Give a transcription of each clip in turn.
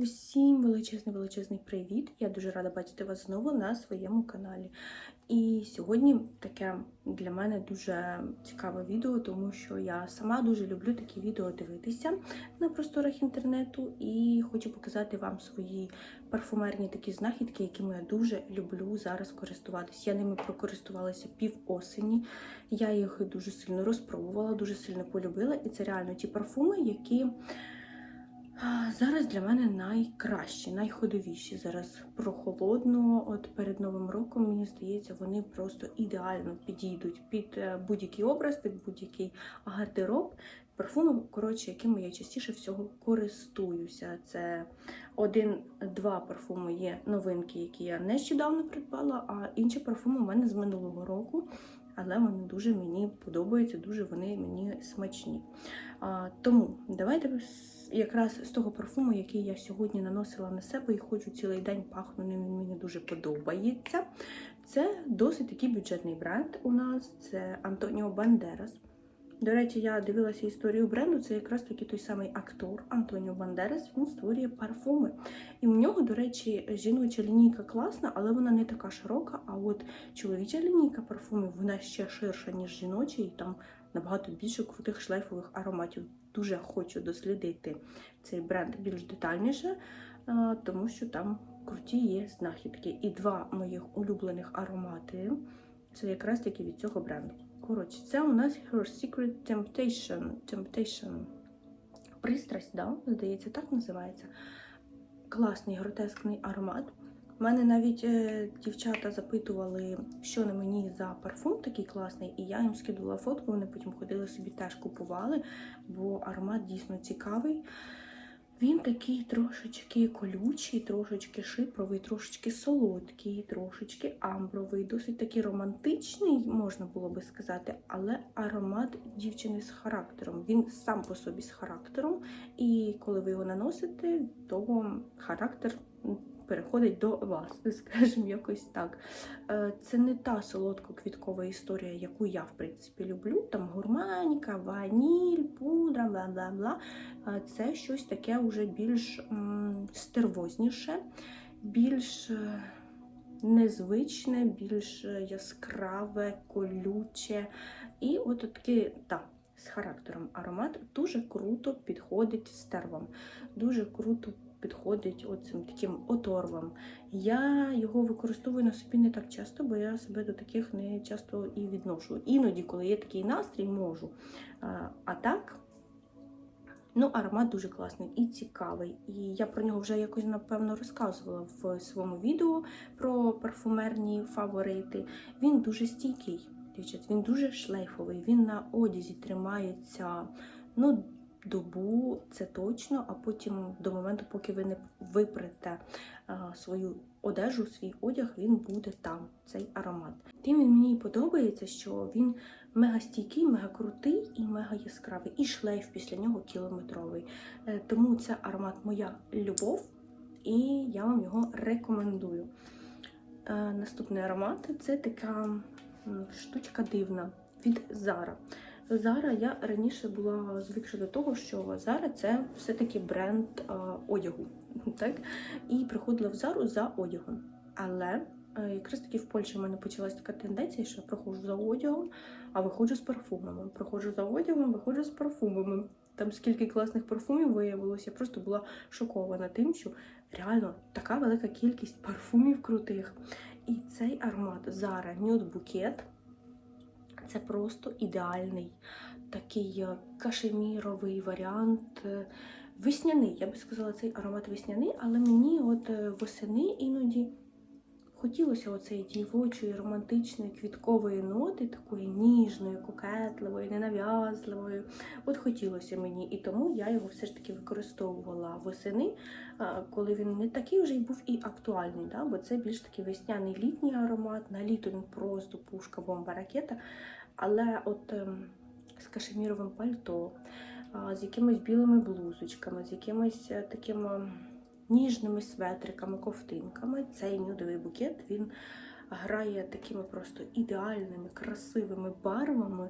Усім величезний величезний привіт! Я дуже рада бачити вас знову на своєму каналі. І сьогодні таке для мене дуже цікаве відео, тому що я сама дуже люблю такі відео дивитися на просторах інтернету і хочу показати вам свої парфумерні такі знахідки, якими я дуже люблю зараз користуватися. Я ними прокористувалася пів осені. Я їх дуже сильно розпробувала, дуже сильно полюбила, і це реально ті парфуми, які. Зараз для мене найкращі, найходовіші. Зараз прохолодно. От перед Новим роком, мені здається, вони просто ідеально підійдуть під е, будь-який образ, під будь-який гардероб. Парфуми, коротше, якими я частіше всього користуюся. Це один-два парфуми є новинки, які я нещодавно придбала, а інші парфуми у мене з минулого року. Але вони дуже мені подобаються, дуже вони мені смачні. А, Тому давайте якраз з того парфуму, який я сьогодні наносила на себе і хочу цілий день пахну він мені дуже подобається. Це досить такий бюджетний бренд у нас, це Антоніо Бандерас. До речі, я дивилася історію бренду, це якраз таки той самий актор Антоніо Бандерас, він створює парфуми. І в нього, до речі, жіноча лінійка класна, але вона не така широка. А от чоловіча лінійка парфумів, вона ще ширша, ніж жіноча, і там набагато більше крутих шлейфових ароматів. Дуже хочу дослідити цей бренд більш детальніше, тому що там круті є знахідки. І два моїх улюблених аромати це якраз таки від цього бренду. Коротше, це у нас Her Secret Temptation. Temptation. Пристрасть, да? здається, так називається. Класний гротескний аромат. У мене навіть е, дівчата запитували, що на мені за парфум такий класний, і я їм скидувала фотку, вони потім ходили собі теж купували, бо аромат дійсно цікавий. Він такий трошечки колючий, трошечки шипровий, трошечки солодкий, трошечки амбровий, досить такий романтичний, можна було би сказати, але аромат дівчини з характером. Він сам по собі з характером, і коли ви його наносите, то характер переходить до вас, скажімо, якось так. Е, це не та солодко-квіткова історія, яку я, в принципі, люблю. Там гурманька, ваніль, пудра, бла бла бла. Це щось таке вже більш стервозніше, більш е, незвичне, більш яскраве, колюче. І от таке, так. З характером аромат дуже круто підходить стервам, дуже круто підходить оцим таким оторвам. Я його використовую на собі не так часто, бо я себе до таких не часто і відношу. Іноді, коли є такий настрій, можу. А так. Ну, аромат дуже класний і цікавий. І я про нього вже якось, напевно, розказувала в своєму відео про парфумерні фаворити. Він дуже стійкий, дівчат, він дуже шлейфовий, він на одязі тримається ну, добу, це точно, а потім до моменту, поки ви не випрете свою одежу, свій одяг, він буде там, цей аромат. Тим він мені подобається, що він мега стійкий, мега крутий і мега яскравий. І шлейф після нього кілометровий. Е, тому це аромат моя любов, і я вам його рекомендую. Е, наступний аромат це така штучка дивна від Zara. Зара я раніше була звикша до того, що Зара це все-таки бренд а, одягу. так? І приходила в Зару за одягом. Але а, якраз таки в Польщі в мене почалась така тенденція, що я приходжу за одягом, а виходжу з парфумами. Приходжу за одягом, виходжу з парфумами. Там скільки класних парфумів виявилося, я просто була шокована тим, що реально така велика кількість парфумів крутих. І цей аромат Zara Nude Bouquet це просто ідеальний такий е, кашеміровий варіант. е, Весняний, я би сказала, цей аромат весняний, але мені от е, восени іноді хотілося оцеї дівочої, романтичної, квіткової ноти, такої ніжної, кокетливої, ненав'язливої. От хотілося мені. І тому я його все ж таки використовувала восени, коли він не такий вже й був і актуальний, да? бо це більш такий весняний літній аромат. На літо він просто пушка, бомба, ракета. Але от ем, з кашеміровим пальто, з якимись білими блузочками, з якимись е, такими ніжними светриками, ковтинками, цей нюдовий букет він грає такими просто ідеальними, красивими барвами,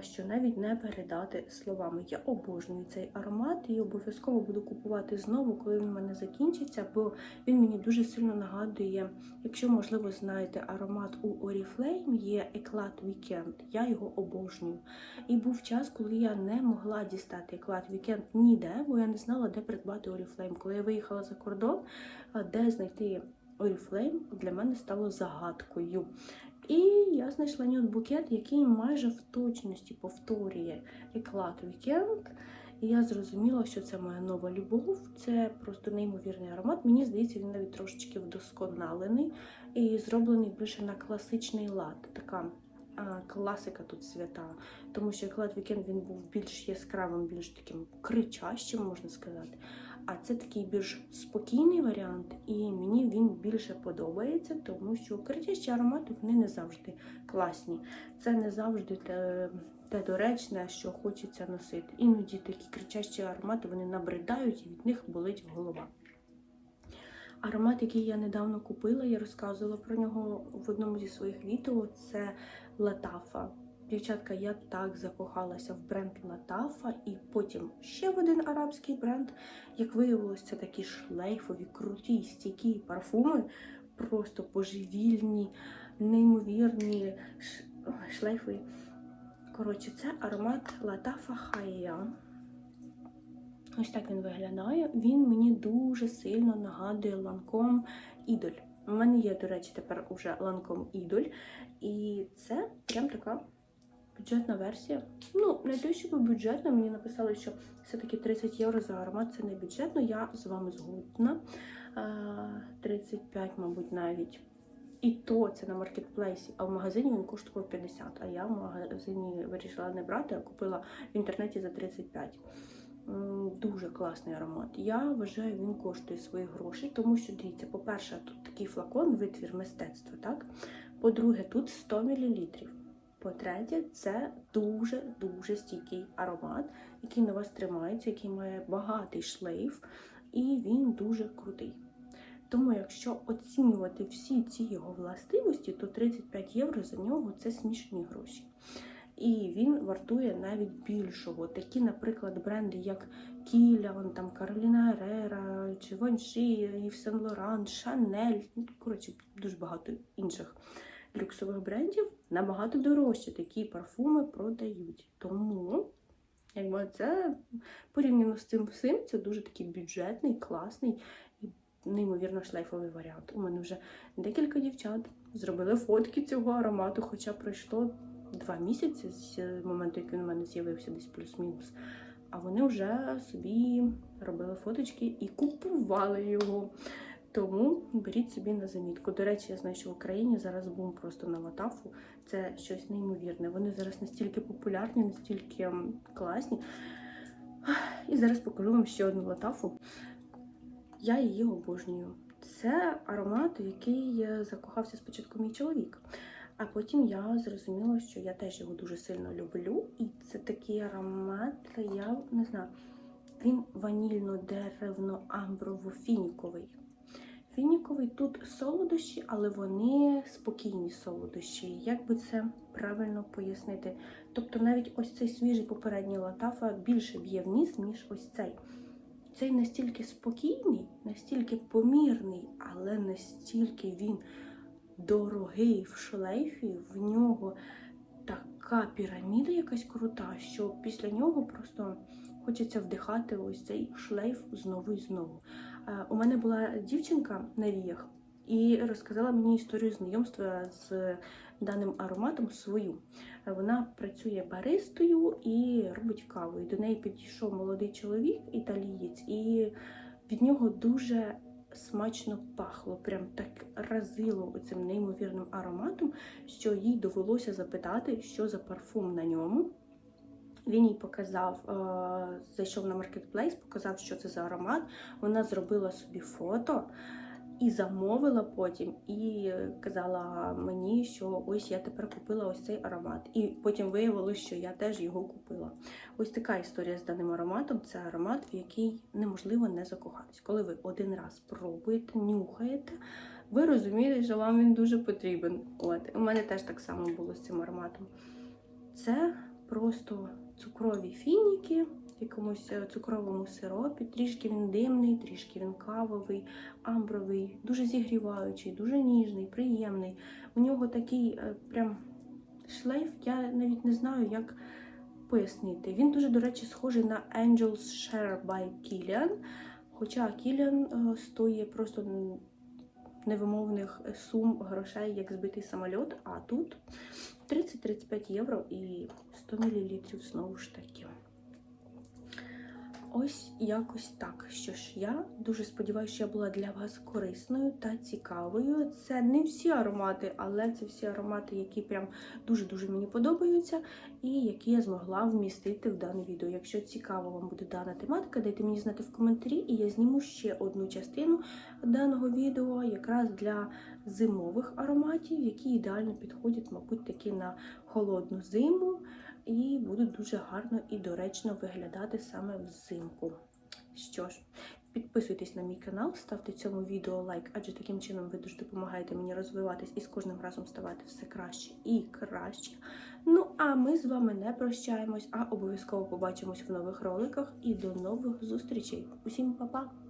що навіть не передати словами. Я обожнюю цей аромат і обов'язково буду купувати знову, коли він в мене закінчиться, бо він мені дуже сильно нагадує, якщо, можливо, знаєте, аромат у Oriflame є Eclat Weekend. Я його обожнюю. І був час, коли я не могла дістати Eclat Weekend ніде, бо я не знала, де придбати Oriflame. Коли я виїхала за кордон, де знайти Oriflame для мене стало загадкою. І я знайшла нюд букет, який майже в точності повторює Eclat Weekend. І я зрозуміла, що це моя нова любов, це просто неймовірний аромат. Мені здається, він навіть трошечки вдосконалений і зроблений більше на класичний лад. Така а, класика тут свята. Тому що Eclat Weekend він був більш яскравим, більш таким кричащим, можна сказати. А це такий більш спокійний варіант, і мені він більше подобається, тому що кричащі аромати вони не завжди класні. Це не завжди те, те доречне, що хочеться носити. Іноді такі кричащі аромати вони набридають і від них болить голова. Аромат, який я недавно купила, я розказувала про нього в одному зі своїх відео. Це Латафа. Дівчатка, я так закохалася в бренд Латафа, і потім ще в один арабський бренд. Як виявилось, це такі шлейфові, круті, стійкі парфуми, просто божевільні, неймовірні ш- шлейфові. Коротше, це аромат Латафа Хая. Ось так він виглядає. Він мені дуже сильно нагадує ланком Ідоль. У мене є, до речі, тепер уже ланком Ідоль. І це прям така бюджетна версія. Ну, не те, щоб бюджетна, мені написали, що все-таки 30 євро за аромат це не бюджетно. Я з вами згодна. 35, мабуть, навіть. І то це на маркетплейсі, а в магазині він коштував 50, а я в магазині вирішила не брати, а купила в інтернеті за 35. Дуже класний аромат. Я вважаю, він коштує своїх грошей, тому що дивіться, по-перше, тут такий флакон, витвір мистецтва, так? По-друге, тут 100 мл. По-третє, це дуже-дуже стійкий аромат, який на вас тримається, який має багатий шлейф, і він дуже крутий. Тому, якщо оцінювати всі ці його властивості, то 35 євро за нього це смішні гроші. І він вартує навіть більшого. Такі, наприклад, бренди, як Кілян, там Кароліна Ерера, Живанші, Ів Сен Лоран, Шанель, ну, коротше, дуже багато інших люксових брендів набагато дорожче такі парфуми продають. Тому, якби це порівняно з цим всім, це дуже такий бюджетний, класний і неймовірно шлейфовий варіант. У мене вже декілька дівчат зробили фотки цього аромату, хоча пройшло два місяці з моменту, як він у мене з'явився, десь плюс-мінус. А вони вже собі робили фоточки і купували його. Тому беріть собі на замітку. До речі, я знаю, що в Україні зараз бум просто на латафу. Це щось неймовірне. Вони зараз настільки популярні, настільки класні. І зараз покажу вам ще одну латафу. Я її обожнюю. Це аромат, який е, закохався спочатку мій чоловік. А потім я зрозуміла, що я теж його дуже сильно люблю. І це такий аромат, я не знаю, він ванільно-деревно-амброво-фініковий. Фініковий тут солодощі, але вони спокійні солодощі. Як би це правильно пояснити? Тобто навіть ось цей свіжий попередній латафа більше б'є в ніс, ніж ось цей. Цей настільки спокійний, настільки помірний, але настільки він дорогий в шлейфі, в нього така піраміда якась крута, що після нього просто хочеться вдихати ось цей шлейф знову і знову. Е, У мене була дівчинка на віях і розказала мені історію знайомства з даним ароматом свою. Е, Вона працює баристою і робить каву. І до неї підійшов молодий чоловік, італієць, і від нього дуже смачно пахло, прям так разило цим неймовірним ароматом, що їй довелося запитати, що за парфум на ньому. Він їй показав, е, зайшов на маркетплейс, показав, що це за аромат. Вона зробила собі фото і замовила потім, і казала мені, що ось я тепер купила ось цей аромат. І потім виявилось, що я теж його купила. Ось така історія з даним ароматом. Це аромат, в який неможливо не закохатись. Коли ви один раз пробуєте, нюхаєте, ви розумієте, що вам він дуже потрібен. От у мене теж так само було з цим ароматом. Це просто цукрові фініки в якомусь е, цукровому сиропі. Трішки він димний, трішки він кавовий, амбровий, дуже зігріваючий, дуже ніжний, приємний. У нього такий е, прям шлейф, я навіть не знаю, як пояснити. Він дуже, до речі, схожий на Angel's Share by Kilian. Хоча Kilian е, стоїть просто невимовних сум грошей, як збитий самоліт, а тут 30-35 євро і 100 мл знову ж таки. Ось якось так. Що ж, я дуже сподіваюся, що я була для вас корисною та цікавою. Це не всі аромати, але це всі аромати, які прям дуже-дуже мені подобаються, і які я змогла вмістити в дане відео. Якщо цікаво вам буде дана тематика, дайте мені знати в коментарі, і я зніму ще одну частину даного відео, якраз для зимових ароматів, які ідеально підходять, мабуть, таки на холодну зиму дуже гарно і доречно виглядати саме взимку. Що ж, підписуйтесь на мій канал, ставте цьому відео лайк, адже таким чином ви дуже допомагаєте мені розвиватись і з кожним разом ставати все краще і краще. Ну а ми з вами не прощаємось, а обов'язково побачимось в нових роликах і до нових зустрічей. Усім па-па!